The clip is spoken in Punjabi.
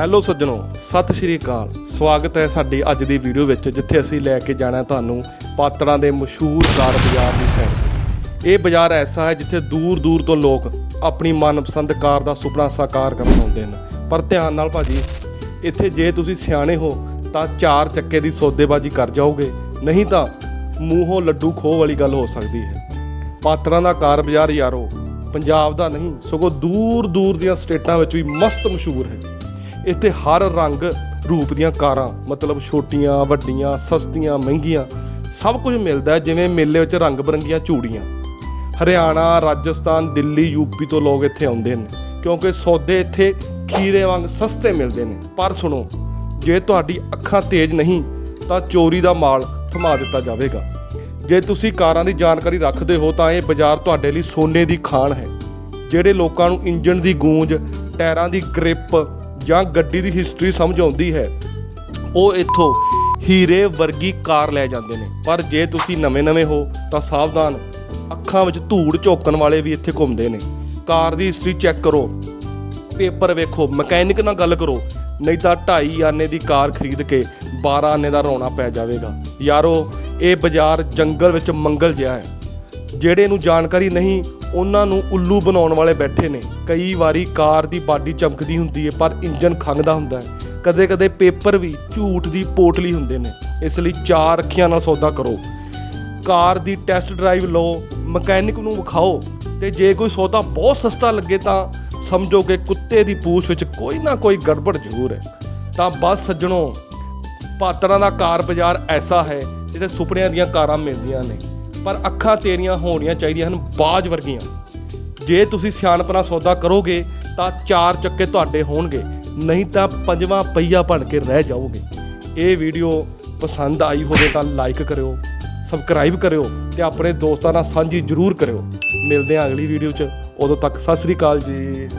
ਹੈਲੋ ਸੱਜਣੋ, ਸਤਿ ਸ਼੍ਰੀ ਅਕਾਲ। ਸਵਾਗਤ ਹੈ ਸਾਡੀ ਅੱਜ ਦੀ ਵੀਡੀਓ ਵਿੱਚ, ਜਿੱਥੇ ਅਸੀਂ ਲੈ ਕੇ ਜਾਣਾ ਤੁਹਾਨੂੰ ਪਾਤੜਾਂ ਦੇ ਮਸ਼ਹੂਰ ਕਾਰ ਬਾਜ਼ਾਰ ਦੀ ਸੈਰ। ਇਹ ਬਾਜ਼ਾਰ ਐਸਾ ਹੈ ਜਿੱਥੇ ਦੂਰ ਦੂਰ ਤੋਂ ਲੋਕ ਆਪਣੀ ਮਨਪਸੰਦ ਕਾਰ ਦਾ ਸੁਪਨਾ ਸਾਕਾਰ ਕਰਨ ਆਉਂਦੇ ਹਨ। ਪਰ ਧਿਆਨ ਨਾਲ ਭਾਜੀ, ਇੱਥੇ ਜੇ ਤੁਸੀਂ ਸਿਆਣੇ ਹੋ, ਤਾਂ ਚਾਰ ਚੱਕੇ ਦੀ ਸੌਦੇਬਾਜ਼ੀ ਕਰ ਜਾਓਗੇ। ਨਹੀਂ ਤਾਂ ਮੂੰਹੋਂ ਲੱਡੂ ਖੋਹ ਵਾਲੀ ਗੱਲ ਹੋ ਸਕਦੀ ਹੈ। ਪਾਤੜਾਂ ਦਾ ਕਾਰ ਬਾਜ਼ਾਰ ਯਾਰੋ, ਪੰਜਾਬ ਦਾ ਨਹੀਂ, ਸਗੋਂ ਦੂਰ ਦੂਰ ਦੀਆਂ ਸਟੇਟਾਂ ਵਿੱਚ ਵੀ ਮਸਤ ਮਸ਼ਹੂਰ ਹੈ। ਇੱਥੇ ਹਰ ਰੰਗ ਰੂਪ ਦੀਆਂ ਕਾਰਾਂ, ਮਤਲਬ ਛੋਟੀਆਂ, ਵੱਡੀਆਂ, ਸਸਤੀਆਂ, ਮਹਿੰਗੀਆਂ, ਸਭ ਕੁਝ ਮਿਲਦਾ ਹੈ, ਜਿਵੇਂ ਮੇਲੇ ਵਿੱਚ ਰੰਗ ਬਰੰਗੀਆਂ ਚੂੜੀਆਂ ਹਰਿਆਣਾ, ਰਾਜਸਥਾਨ, ਦਿੱਲੀ ਯੂਪੀ ਤੋਂ ਲੋਕ ਇੱਥੇ ਆਉਂਦੇ ਨੇ ਕਿਉਂਕਿ ਸੌਦੇ ਇੱਥੇ ਖੀਰੇ ਵਾਂਗ ਸਸਤੇ ਮਿਲਦੇ ਨੇ। ਪਰ ਸੁਣੋ, ਜੇ ਤੁਹਾਡੀ ਅੱਖਾਂ ਤੇਜ਼ ਨਹੀਂ, ਤਾਂ ਚੋਰੀ ਦਾ ਮਾਲ ਥਮਾ ਦਿੱਤਾ ਜਾਵੇਗਾ। ਜੇ ਤੁਸੀਂ ਕਾਰਾਂ ਦੀ ਜਾਣਕਾਰੀ ਰੱਖਦੇ ਹੋ, ਤਾਂ ਇਹ ਬਾਜ਼ਾਰ ਤੁਹਾਡੇ ਲਈ ਸੋਨੇ ਦੀ ਖਾਣ ਹੈ, ਜਿਹੜੇ ਲੋਕਾਂ ਨੂੰ ਇੰਜਨ ਦੀ ਗੂੰਜ, ਟਾਇਰਾਂ ਦੀ ਗ੍ਰਿਪ ਜਾਂ ਗੱਡੀ ਦੀ ਹਿਸਟਰੀ ਸਮਝ ਆਉਂਦੀ ਹੈ, ਉਹ ਇੱਥੋਂ ਹੀਰੇ ਵਰਗੀ ਕਾਰ ਲੈ ਜਾਂਦੇ ਨੇ। ਪਰ ਜੇ ਤੁਸੀਂ ਨਵੇਂ-ਨਵੇਂ ਹੋ, ਤਾਂ ਸਾਵਧਾਨ ਅੱਖਾਂ ਵਿੱਚ ਧੂੜ ਝੋਕਣ ਵਾਲੇ ਵੀ ਇੱਥੇ ਘੁੰਮਦੇ ਨੇ। ਕਾਰ ਦੀ ਹਿਸਟਰੀ ਚੈੱਕ ਕਰੋ, ਪੇਪਰ ਵੇਖੋ, ਮਕੈਨਿਕ ਨਾਲ ਗੱਲ ਕਰੋ, ਨਹੀਂ ਤਾਂ 2.5 ਆਨੇ ਦੀ ਕਾਰ ਖਰੀਦ ਕੇ 12 ਆਨੇ ਦਾ ਰੋਣਾ ਪੈ ਜਾਵੇਗਾ। ਯਾਰੋ, ਇਹ ਬਾਜ਼ਾਰ ਜੰਗਲ ਵਿੱਚ ਮੰਗਲ ਜਿਹਾ ਹੈ। ਜਿਹੜੇ ਨੂੰ ਜਾਣਕਾਰੀ ਨਹੀਂ ਉਹਨਾਂ ਨੂੰ ਉੱਲੂ ਬਣਾਉਣ ਵਾਲੇ ਬੈਠੇ ਨੇ। ਕਈ ਵਾਰੀ ਕਾਰ ਦੀ ਬਾਡੀ ਚਮਕਦੀ ਹੁੰਦੀ ਹੈ ਪਰ ਇੰਜਨ ਖੰਗਦਾ ਹੁੰਦਾ ਹੈ ਕਦੇ-ਕਦੇ ਪੇਪਰ ਵੀ ਝੂਠ ਦੀ ਪੋਟਲੀ ਹੁੰਦੇ ਨੇ। ਇਸ ਲਈ ਚਾਰ ਅੱਖੀਆਂ ਨਾਲ ਸੌਦਾ ਕਰੋ। ਕਾਰ ਦੀ ਟੈਸਟ ਡਰਾਈਵ ਲਓ, ਮਕੈਨਿਕ ਨੂੰ ਵਿਖਾਓ ਤੇ ਜੇ ਕੋਈ ਸੌਦਾ ਬਹੁਤ ਸਸਤਾ ਲੱਗੇ ਤਾਂ ਸਮਝੋ ਕਿ ਕੁੱਤੇ ਦੀ ਪੂਛ ਵਿੱਚ ਕੋਈ ਨਾ ਕੋਈ ਗੜਬੜ ਜ਼ਰੂਰ ਹੈ ਤਾਂ ਬਸ ਸੱਜਣੋ, ਪਾਤਰਾਂ ਦਾ ਕਾਰ ਬਾਜ਼ਾਰ ਐਸਾ ਹੈ ਜਿੱਥੇ ਸੁਪਨਿਆਂ ਦੀਆਂ ਕਾਰਾਂ ਮਿਲਦੀਆਂ ਨੇ। ਪਰ ਅੱਖਾਂ ਤੇਰੀਆਂ ਹੋਣੀਆਂ ਚਾਹੀਦੀਆਂ ਹਨ ਬਾਜ ਵਰਗੀਆਂ। ਜੇ ਤੁਸੀਂ ਸਿਆਣਪਨਾ ਸੌਦਾ ਕਰੋਗੇ, ਤਾਂ ਚਾਰ ਚੱਕੇ ਤੁਹਾਡੇ ਹੋਣਗੇ, ਨਹੀਂ ਤਾਂ ਪੰਜਵਾਂ ਪਈਆ ਬਣ ਕੇ ਰਹਿ ਜਾਓਗੇ। ਇਹ ਵੀਡੀਓ ਪਸੰਦ ਆਈ ਹੋਵੇ ਤਾਂ ਲਾਈਕ ਕਰਿਓ ਸਬਸਕ੍ਰਾਈਬ ਕਰਿਓ ਤੇ ਆਪਣੇ ਦੋਸਤਾਂ ਨਾਲ ਸਾਂਝੀ ਜ਼ਰੂਰ ਕਰਿਓ। ਮਿਲਦੇ ਹਾਂ ਅਗਲੀ ਵੀਡੀਓ 'ਚ। ਉਦੋਂ ਤੱਕ ਸਤਿ ਸ੍ਰੀ ਅਕਾਲ ਜੀ।